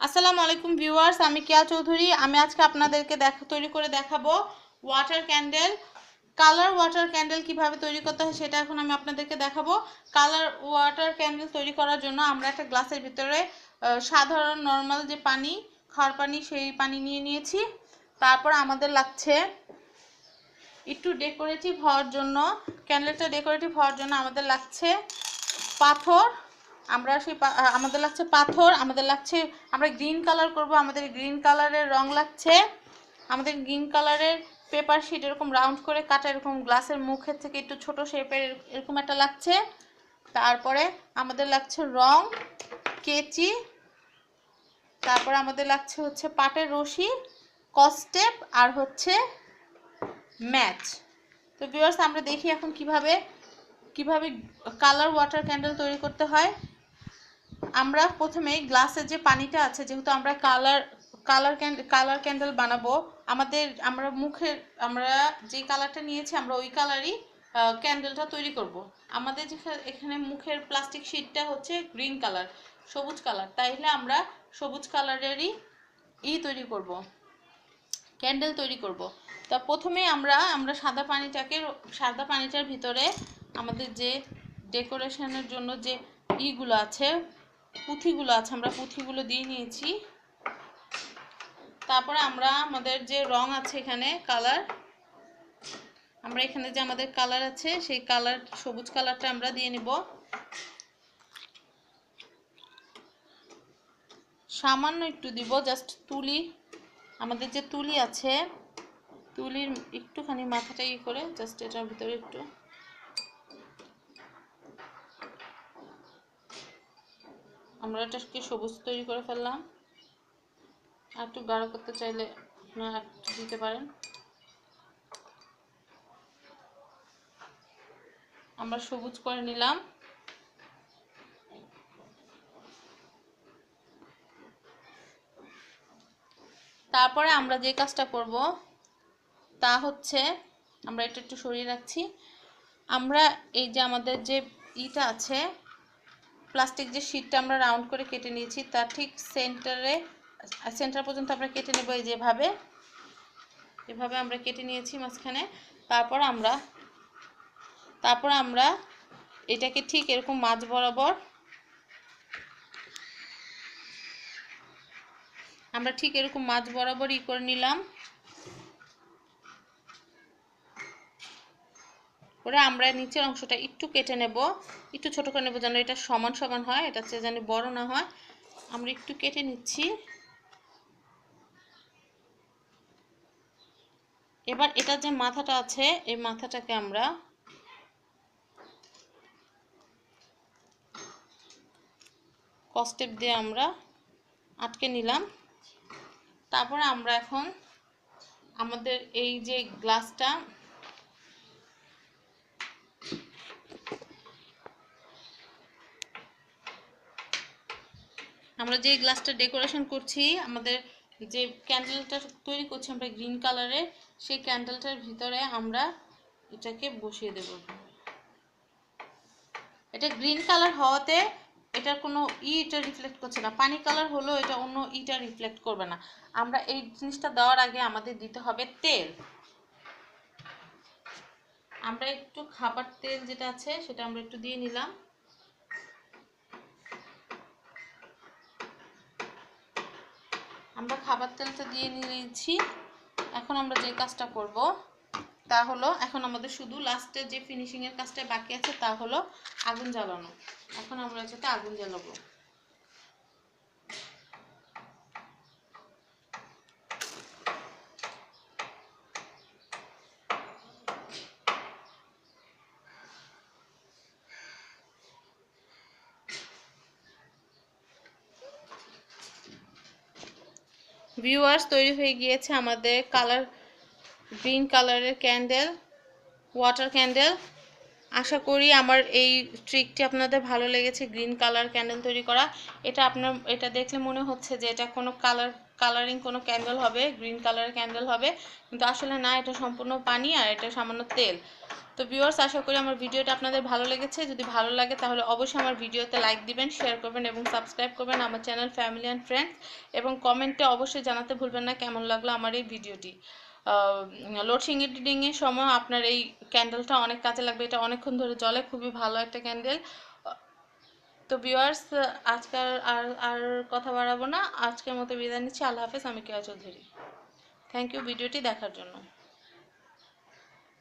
আসসালামু আলাইকুম ভিউয়ার্স, আমি কেয়া চৌধুরী। আমি আজকে আপনাদেরকে দেখা, তৈরি করে দেখাবো water candle colour water candle কীভাবে তৈরি করতে হয় সেটা এখন আমি আপনাদেরকে দেখাবো। কালার ওয়াটার ক্যান্ডেল তৈরি করার জন্য আমরা একটা গ্লাসের ভিতরে সাধারণ নর্মাল যে পানি খাওয়ার পানি, সেই পানি নিয়ে নিয়েছি। তারপর আমাদের লাগছে একটু ডেকোরেটিভ হওয়ার জন্য ক্যান্ডেলটা ডেকোরেটিভ হওয়ার জন্য আমাদের লাগছে পাথর। আমরা সেই আমাদের লাগছে পাথর, আমাদের লাগছে, আমরা গ্রিন কালার করব, আমাদের গ্রিন কালারের রং লাগছে। আমাদের গ্রিন কালারের পেপার শিট এরকম রাউন্ড করে কাটা, এরকম গ্লাসের মুখের থেকে একটু ছোট শেপের এরকম একটা লাগছে। তারপরে আমাদের লাগছে রং, কেচি, তারপরে আমাদের লাগছে হচ্ছে পাটের রশি কস্টেপ আর হচ্ছে ম্যাচ। তো ভিউয়ার্স আমরা দেখি এখন কীভাবে কীভাবে কালার ওয়াটার ক্যান্ডেল তৈরি করতে হয়। আমরা প্রথমে গ্লাসের যে পানিটা আছে, যেহেতু আমরা কালার কালার কালার ক্যান্ডেল বানাবো, আমাদের, আমরা মুখের, আমরা যে কালারটা নিয়েছি, আমরা ওই কালারই ক্যান্ডেলটা তৈরি করব। আমাদের এখানে মুখের প্লাস্টিক শিটটা হচ্ছে গ্রিন কালার, সবুজ কালার তাইলে আমরা সবুজ কালারেরই ই তৈরি করব। ক্যান্ডেল তৈরি করব। তা প্রথমে আমরা আমরা সাদা পানিটাকে, সাদা পানিটার ভিতরে আমাদের যে ডেকোরেশনের জন্য যে ইগুলো আছে পুঁথিগুলো আছে, আমরা পুঁথিগুলো দিয়ে নিয়েছি। তারপরে আমরা আমাদের যে রং আছে এখানে, কালার, আমরা এখানে যে আমাদের কালার আছে, সেই কালার, সবুজ কালারটা আমরা দিয়ে নিব। সামান্য একটু দিব জাস্ট তুলি। আমাদের যে তুলি আছে, তুলির একটুখানি মাথাটা ই করে জাস্ট এটার ভিতরে একটু আমরা এটাকে সবুজ তৈরি করে ফেললাম। আর একটু গাঢ় করতে চাইলে আপনারা একটু দিতে পারেন। আমরা সবুজ করে নিলাম। তারপরে আমরা যে কাজটা করব, তা হচ্ছে আমরা এটা একটু সরিয়ে রাখছি। আমরা এই যে আমাদের যে ইটা আছে প্লাস্টিক যে শিটটা আমরা রাউন্ড করে কেটে নিয়েছি তার ঠিক সেন্টারে, সেন্টার পর্যন্ত আমরা কেটে নেব এই যেভাবে। এভাবে আমরা কেটে নিয়েছি মাঝখানে। তারপর আমরা তারপর আমরা এটাকে ঠিক এরকম মাঝ বরাবর আমরা ঠিক এরকম মাঝ বরাবর ই করে নিলাম। করে আমরা নিচের অংশটা একটু কেটে নেব, একটু ছোট করে নেব যেন এটা সমান সমান হয়, এটা চেয়ে যেন বড় না হয়। আমরা একটু কেটে নিচ্ছি। এবার এটা যে মাথাটা আছে, এই মাথাটাকে আমরা কস্টেপ দিয়ে আমরা আটকে নিলাম। তারপরে আমরা এখন আমাদের এই যে গ্লাসটা আমরা যে গ্লাসটা ডেকোরেশন করছি, আমাদের যে ক্যান্ডেলটা তৈরি করছি আমরা গ্রিন কালারের সেই ক্যান্ডেলটার ভিতরে আমরা এটাকে বসিয়ে দেব। এটা গ্রিন কালার হওয়াতে এটার কোনো ই এটা রিফ্লেক্ট করছে না। পানি কালার হলেও এটা অন্য ইটা রিফ্লেক্ট করবে না। আমরা এই জিনিসটা দেওয়ার আগে আমাদের দিতে হবে তেল। আমরা একটু খাবার তেল যেটা আছে, সেটা আমরা একটু দিয়ে নিলাম। আমরা খাবার তেলটা দিয়ে নিয়েছি। এখন আমরা যে কাজটা করব তা হলো, এখন আমাদের শুধু লাস্টে যে ফিনিশিংয়ের কাজটা বাকি আছে তা হলো আগুন জ্বালানো। এখন আমরা যেটা আগুন জ্বালাবো। ভিউয়ার্স তৈরি হয়ে গিয়েছে আমাদের কালার গ্রিন কালারের ক্যান্ডেল ওয়াটার ক্যান্ডেল আশা করি আমার এই ট্রিকটি আপনাদের ভালো লেগেছে গ্রিন কালার ক্যান্ডেল তৈরি করা। এটা আপনার, এটা দেখলে মনে হচ্ছে যে এটা কোনো কালার কালারিং কোনো ক্যান্ডেল হবে গ্রিন কালারের ক্যান্ডেল হবে। কিন্তু আসলে না, এটা সম্পূর্ণ পানি আর এটা সামান্য তেল। তো ভিউয়ার্স আশা করি আমার ভিডিওটা আপনাদের ভালো লেগেছে। যদি ভালো লাগে, তাহলে অবশ্যই আমার ভিডিওতে লাইক দিবেন শেয়ার করবেন এবং সাবস্ক্রাইব করবেন আমার চ্যানেল ফ্যামিলি অ্যান্ড ফ্রেন্ডস এবং কমেন্টে অবশ্যই জানাতে ভুলবেন না কেমন লাগল আমার এই ভিডিওটি। লোডশিং এডিটিংয়ের সময় আপনার এই ক্যান্ডেলটা অনেক কাজে লাগবে। এটা অনেকক্ষণ ধরে জলে খুবই ভালো একটা ক্যান্ডেল তো ভিউয়ার্স আজকাল আর আর কথা বাড়াবো না। আজকের মতো বিদায় নিচ্ছি। আল্লাহ হাফেজ, আমি কেয়া চৌধুরী। থ্যাংক ইউ ভিডিওটি দেখার জন্য।